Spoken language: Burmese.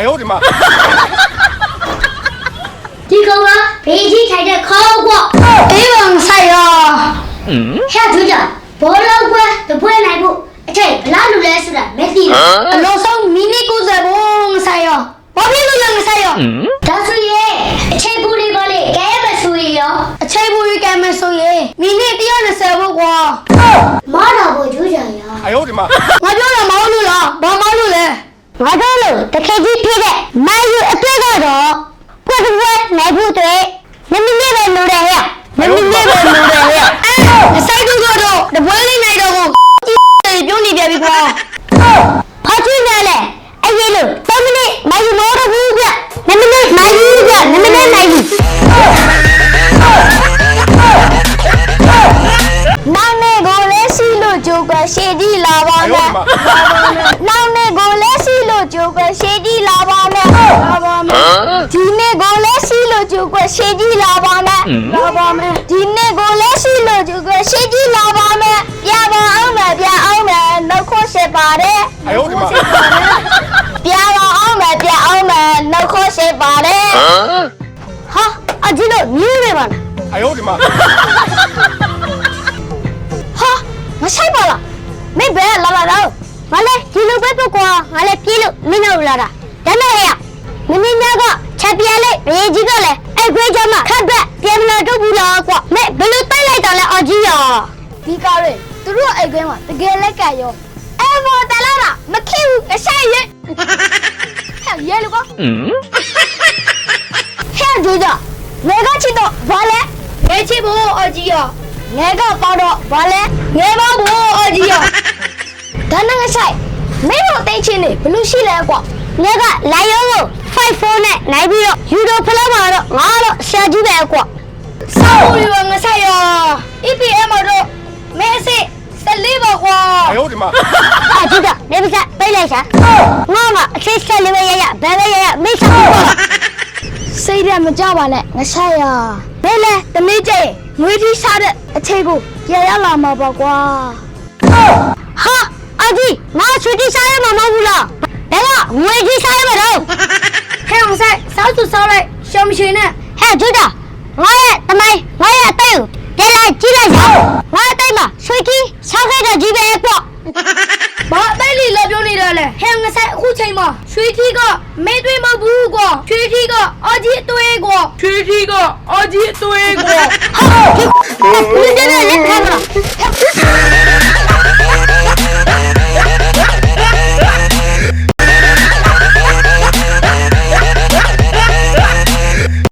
哎呦我的妈！ ဒီကောင်ကဘေးကြီးထိုင်တဲ့ခေါင်းကွအေးပါမဆိုင်ရဟဲ့သူကြဘောလုံးကွတပွဲနိုင်ဖို့အချိန်ဘလားလူလဲဆိုတာမသိဘူးအလုံးစုံမိနစ်90ဘုံမဆိုင်ရဘာဖြစ်လို့လဲမဆိုင်ရဒါဆိုရင်အချိန်ပူလေးပါလေကဲမဆိုရရောအချိန်ပူလေးကဲမဆိုရင်မိနစ်120ဘုံကွာမားတော်ဘို့ကျူးကြရ 哎呦我的妈！ ငါပြောတာမောင်းလို့လားဘာမောင်းလို့လဲ ငါတို့လိုတခဲကြီးဖြစ်တဲ့မာယူအတွေ့ကတော့ဖွက်ဖွက်နိုင်ဖို့တွေမမမြဲပဲလိုတယ်ဟဲ့မမမြဲပဲလိုတယ်ဟဲ့အဲ့တော့အစိုက်တို့ကတော့တပွဲလေးနိုင်တော့ကိုကြီးပြုံးနေပြပြီကွာဖာချင်းတယ်လေအဲ့ဒီလိုတမနေ့မာယူမောတော့ဘူးဗျမမနေ့မာယူဗျမမနေ့နိုင်ဘူးမောင်မေကိုလည်းစီလို့ကြိုးကရှည်ကြည့်လာပါနဲ့ ရှိကြီးလာပါမယ်လာပါမယ်ဒီနေ့ကိုလည်းရှိလို့သူကရှိကြီးလာပါမယ်ပြပါအောင်မယ်ပြအောင်မယ်နှုတ်ခွန်းရှိပါတယ်အယောဒီမှာပြပါအောင်မယ်ပြအောင်မယ်နှုတ်ခွန်းရှိပါတယ်ဟာအကြီးလို့မြင်းနေပါလားအယောဒီမှာဟာမဆိုင်ပါလားမင်းဘယ်လာလာတော့ငါလည်းဒီလိုပဲတော့ကွာငါလည်းပြေးလို့မင်းတို့လာတာဒါမဲ့ဟဲ့မင်းများကချက်ပြဲလေးရေကြီးကလည်း အဲ့ခွေးကြမှာခတ်ဘက်ပြန်မလာတော့ဘူးလားကွာမင်းဘယ်လိုတိုက်လိုက်တာလဲအကြီးရောဒီကားတွေသူတို့အဲ့ခွေးမှာတကယ်လက်ကရောအဲ့ဘောတလာတာမခင်ဘူးအဆိုင်ရဲ့ဟဲ့ရဲလို့ကောဟဲ့ကြိုးကြငယ်ကချစ်တော့ဘာလဲငယ်ချစ်ဖို့အကြီးရောငယ်ကပေါတော့ဘာလဲငယ်ပါဖို့အကြီးရောဒါနဲ့ငါဆိုင်မင်းတို့တိတ်ချင်းနေဘလို့ရှိလဲကွာ ငယ်ကလိုင်ရုံးကို54နဲ့နိုင်ပြီးတော့ယူဒိုဖလားမှာတော့ငါတော့ဆရာကြီးပဲကွာစောက်ရီဝငါဆိုင်ရော EPM တော့မဲစစ်စလေးပါကွာ 哎呦我的妈！ အကြည့်တာနေပါစပိတ်လိုက်ရှာငါမအချစ်ဆက်လေးပဲရရဘယ်ပဲရရမိတ်ဆက်ပါစိတ်ရမကြပါနဲ့ငါဆက်ရဘယ်လဲတမီးကျဲငွေကြီးစားတဲ့အချိန်ကိုပြန်ရလာမှာပေါ့ကွာဟာအကြီးငါချွေကြီးစားရမှာမဟုတ်ဘူးလားဘယ်က ငွေကြီးစားရမှာတော့ဟဲ့အောင်ဆိုင်စောက်သူစောက်လိုက်ရှောင်းမရှိနဲ့ဟဲ့ကြည့်တာငါရဲ့တမိုင်းငါရဲ့အသိကိုတဲလိုက်ကြည့်လိုက်ရောငါအသိမှာချွေကြီးစားခဲ့တဲ့ကြီးပဲပေါ့ဘာအတိုက်လီလာပြောနေတယ်လဲဟဲငါဆိုင်အခုချိန်မှာရွှေထီးကမဲတွေးမဟုတ်ဘူးကွာရွှေထီးကအကြီးတွေးကွာထွေးထီးကအကြီးသွေးကိုဟာဒီဘယ်နဲ့လဲခါမလား